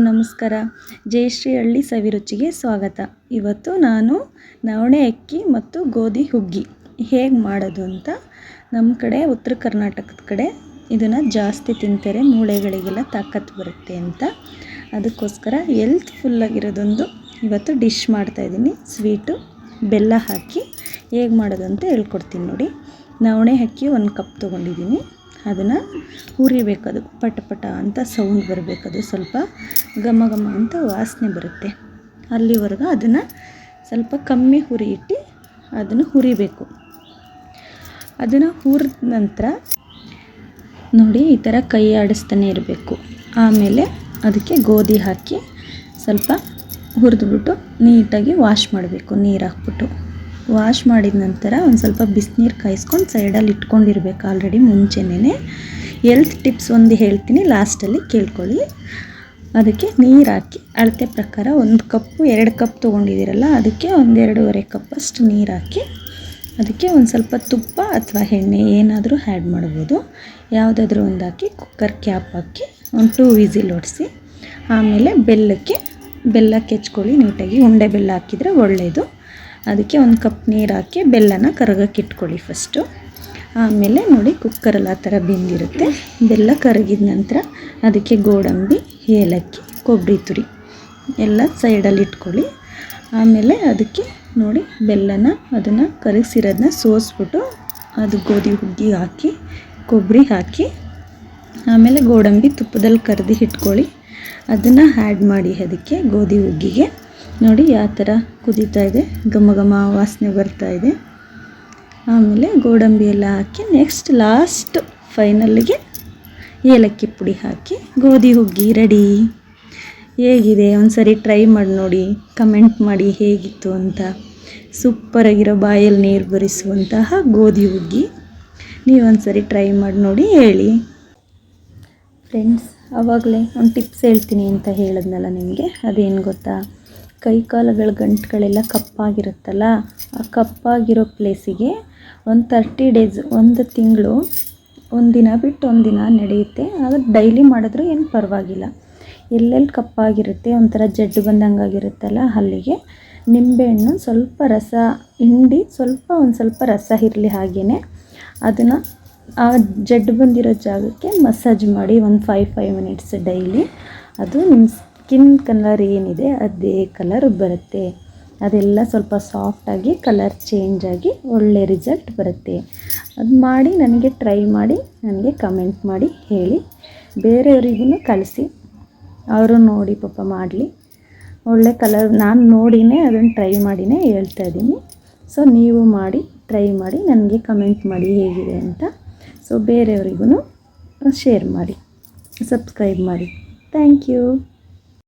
ನಮಸ್ಕಾರ. ಜಯಶ್ರೀ ಹಳ್ಳಿ ಸವಿರುಚಿಗೆ ಸ್ವಾಗತ. ಇವತ್ತು ನಾನು ನವಣೆ ಅಕ್ಕಿ ಮತ್ತು ಗೋಧಿ ಹುಗ್ಗಿ. ಹೇಗೆ ಮಾಡೋದು ಅಂತ ನಮ್ಮ ಕಡೆ ಉತ್ತರ ಕರ್ನಾಟಕದ ಕಡೆ ಇದನ್ನು ಜಾಸ್ತಿ ತಿಂತಾರೆ. ಮೂಳೆಗಳಿಗೆಲ್ಲ ತಾಕತ್ತು ಬರುತ್ತೆ ಅಂತ. ಅದಕ್ಕೋಸ್ಕರ ಎಲ್ತ್ ಫುಲ್ಲಾಗಿರೋದೊಂದು ಇವತ್ತು ಡಿಶ್ ಮಾಡ್ತಾಯಿದ್ದೀನಿ ಸ್ವೀಟು ಬೆಲ್ಲ ಹಾಕಿ ಹೇಗೆ ಮಾಡೋದು ಅಂತ ಹೇಳ್ಕೊಡ್ತೀನಿ ನೋಡಿ. ನವಣೆ ಅಕ್ಕಿ ಒಂದು ಕಪ್ ತೊಗೊಂಡಿದ್ದೀನಿ. ಅದನ್ನು ಹುರಿಬೇಕದು ಪಟ ಪಟ ಅಂತ ಸೌಂಡ್ ಬರಬೇಕದು, ಸ್ವಲ್ಪ ಘಮ ಘಮ ಅಂತ ವಾಸನೆ ಬರುತ್ತೆ. ಅಲ್ಲಿವರೆಗೂ ಅದನ್ನು ಸ್ವಲ್ಪ ಕಮ್ಮಿ ಹುರಿ ಇಟ್ಟು ಅದನ್ನು ಹುರಿಬೇಕು. ಅದನ್ನು ಹುರಿದ ನಂತರ ನೋಡಿ ಈ ಥರ ಕೈ ಆಡಿಸ್ತಾನೆ ಇರಬೇಕು. ಆಮೇಲೆ ಅದಕ್ಕೆ ಗೋಧಿ ಹಾಕಿ ಸ್ವಲ್ಪ ಹುರಿದ್ಬಿಟ್ಟು ನೀಟಾಗಿ ವಾಶ್ ಮಾಡಬೇಕು, ನೀರು ಹಾಕ್ಬಿಟ್ಟು. ವಾಶ್ ಮಾಡಿದ ನಂತರ ಒಂದು ಸ್ವಲ್ಪ ಬಿಸಿನೀರು ಕಾಯಿಸ್ಕೊಂಡು ಸೈಡಲ್ಲಿ ಇಟ್ಕೊಂಡಿರ್ಬೇಕು ಆಲ್ರೆಡಿ ಮುಂಚೆನೇ ಎಲ್ತ್ ಟಿಪ್ಸ್ ಒಂದು ಹೇಳ್ತೀನಿ ಲಾಸ್ಟಲ್ಲಿ ಕೇಳ್ಕೊಳ್ಳಿ. ಅದಕ್ಕೆ ನೀರು ಹಾಕಿ, ಅಳತೆ ಪ್ರಕಾರ ಒಂದು ಕಪ್ಪು, ಎರಡು ಕಪ್ ತೊಗೊಂಡಿದ್ದೀರಲ್ಲ, ಅದಕ್ಕೆ ಒಂದೆರಡೂವರೆ ಕಪ್ಪಷ್ಟು ನೀರು ಹಾಕಿ, ಅದಕ್ಕೆ ಒಂದು ಸ್ವಲ್ಪ ತುಪ್ಪ ಅಥವಾ ಎಣ್ಣೆ ಏನಾದರೂ ಆ್ಯಡ್ ಮಾಡ್ಬೋದು. ಯಾವುದಾದ್ರೂ ಒಂದು ಹಾಕಿ ಕುಕ್ಕರ್ ಕ್ಯಾಪ್ ಹಾಕಿ, ಒಂದು ಟೂ ವಿಸಿಲ್ ಹೊಡಿಸಿ ಆಮೇಲೆ ಬೆಲ್ಲಕ್ಕೆ, ಬೆಲ್ಲ ಕೆಚ್ಕೊಳ್ಳಿ, ನೀಟಾಗಿ ಉಂಡೆ ಬೆಲ್ಲ ಹಾಕಿದರೆ ಒಳ್ಳೆಯದು ಅದಕ್ಕೆ ಒಂದು ಕಪ್ ನೀರು ಹಾಕಿ ಬೆಲ್ಲನ ಕರಗಕ್ಕೆ ಇಟ್ಕೊಳ್ಳಿ ಫಸ್ಟು ಆಮೇಲೆ ನೋಡಿ ಕುಕ್ಕರಲ್ಲಿ ಆ ಥರ ಬೆಂದಿರುತ್ತೆ. ಬೆಲ್ಲ ಕರಗಿದ ನಂತರ ಅದಕ್ಕೆ ಗೋಡಂಬಿ, ಏಲಕ್ಕಿ, ಕೊಬ್ಬರಿ ತುರಿ ಎಲ್ಲ ಸೈಡಲ್ಲಿ ಇಟ್ಕೊಳ್ಳಿ. ಆಮೇಲೆ ಅದಕ್ಕೆ ನೋಡಿ ಬೆಲ್ಲನ ಅದನ್ನು ಕರಗಿಸಿರೋದನ್ನ ಸೋಸ್ಬಿಟ್ಟು ಅದು ಗೋಧಿ ಹುಗ್ಗಿ ಹಾಕಿ, ಕೊಬ್ಬರಿ ಹಾಕಿ, ಆಮೇಲೆ ಗೋಡಂಬಿ ತುಪ್ಪದಲ್ಲಿ ಕರೆದು ಇಟ್ಕೊಳ್ಳಿ. ಅದನ್ನು ಆ್ಯಡ್ ಮಾಡಿ ಅದಕ್ಕೆ ಗೋಧಿ ಹುಗ್ಗಿಗೆ. ನೋಡಿ ಯಾವ ಥರ ಕುದೀತಾ ಇದೆ. ಘಮ ಘಮ ವಾಸನೆ ಬರ್ತಾ ಇದೆ. ಆಮೇಲೆ ಗೋಡಂಬಿ ಎಲ್ಲ ಹಾಕಿ ನೆಕ್ಸ್ಟ್ ಲಾಸ್ಟ್ ಫೈನಲ್ಗೆ ಏಲಕ್ಕಿ ಪುಡಿ ಹಾಕಿ ಗೋಧಿ ಹುಗ್ಗಿ ರೆಡಿ ಹೇಗಿದೆ? ಒಂದು ಸರಿ ಟ್ರೈ ಮಾಡಿ ನೋಡಿ. ಕಮೆಂಟ್ ಮಾಡಿ ಹೇಗಿತ್ತು ಅಂತ. ಸೂಪರಾಗಿರೋ ಬಾಯಲ್ಲಿ ನೀರು ಬರಿಸುವಂತಹ ಗೋಧಿ ಹುಗ್ಗಿ. ನೀವು ಒಂದು ಸರಿ ಟ್ರೈ ಮಾಡಿ ನೋಡಿ ಹೇಳಿ. ಫ್ರೆಂಡ್ಸ್ ಆವಾಗಲೇ ಒಂದು ಟಿಪ್ಸ್ ಹೇಳ್ತೀನಿ ಅಂತ ಹೇಳಿದ್ನಲ್ಲ ನಿಮಗೆ? ಅದೇನು ಗೊತ್ತಾ? ಕೈ ಕಾಲುಗಳ ಗಂಟುಗಳೆಲ್ಲ ಕಪ್ಪಾಗಿರುತ್ತಲ್ಲ, ಆ ಕಪ್ಪಾಗಿರೋ ಪ್ಲೇಸಿಗೆ ಒಂದು ತರ್ಟಿ ಡೇಸ್ ಒಂದು ತಿಂಗಳು ಒಂದಿನ ಬಿಟ್ಟು ಒಂದಿನ ನಡೆಯುತ್ತೆ. ಆಗ ಡೈಲಿ ಮಾಡಿದ್ರೂ ಏನು ಪರವಾಗಿಲ್ಲ. ಎಲ್ಲೆಲ್ಲಿ ಕಪ್ಪಾಗಿರುತ್ತೆ? ಒಂಥರ ಜಡ್ಡು ಬಂದಂಗೆ ಆಗಿರುತ್ತಲ್ಲ ಅಲ್ಲಿಗೆ. ನಿಂಬೆಹಣ್ಣು ಸ್ವಲ್ಪ ರಸ, ಹಿಂಡಿ ಸ್ವಲ್ಪ ಒಂದು ಸ್ವಲ್ಪ ರಸ ಇರಲಿ ಹಾಗೆಯೇ ಅದನ್ನು ಆ ಜಡ್ಡು ಬಂದಿರೋ ಜಾಗಕ್ಕೆ ಮಸಾಜ್ ಮಾಡಿ ಒಂದು ಫೈವ್ ಫೈವ್ ಮಿನಿಟ್ಸ್ ಡೈಲಿ. ಅದು ನಿಮ್ಮ ಸ್ಕಿನ್ ಕಲರ್ ಏನಿದೆ, ಅದೇ ಕಲರ್ ಬರುತ್ತೆ. ಅದೆಲ್ಲ ಸ್ವಲ್ಪ ಸಾಫ್ಟಾಗಿ ಕಲರ್ ಚೇಂಜ್ ಆಗಿ ಒಳ್ಳೆ ರಿಸಲ್ಟ್ ಬರುತ್ತೆ. ಅದು ಮಾಡಿ ನನಗೆ ಟ್ರೈ ಮಾಡಿ, ನನಗೆ ಕಮೆಂಟ್ ಮಾಡಿ, ಹೇಳಿ. ಬೇರೆಯವರಿಗೂ ಕಳಿಸಿ. ಅವರು ನೋಡಿ ಪಾಪ ಮಾಡಲಿ. ಒಳ್ಳೆ ಕಲರ್ ನಾನು ನೋಡಿನೇ ಅದನ್ನು ಟ್ರೈ ಮಾಡಿನೇ ಹೇಳ್ತಾ ಇದ್ದೀನಿ. ಸೊ ನೀವು ಮಾಡಿ ಟ್ರೈ ಮಾಡಿ, ನನಗೆ ಕಮೆಂಟ್ ಮಾಡಿ ಹೇಗಿದೆ ಅಂತ. ಸೊ ಬೇರೆಯವರಿಗೂ ಶೇರ್ ಮಾಡಿ ಸಬ್ಸ್ಕ್ರೈಬ್ ಮಾಡಿ. Thank you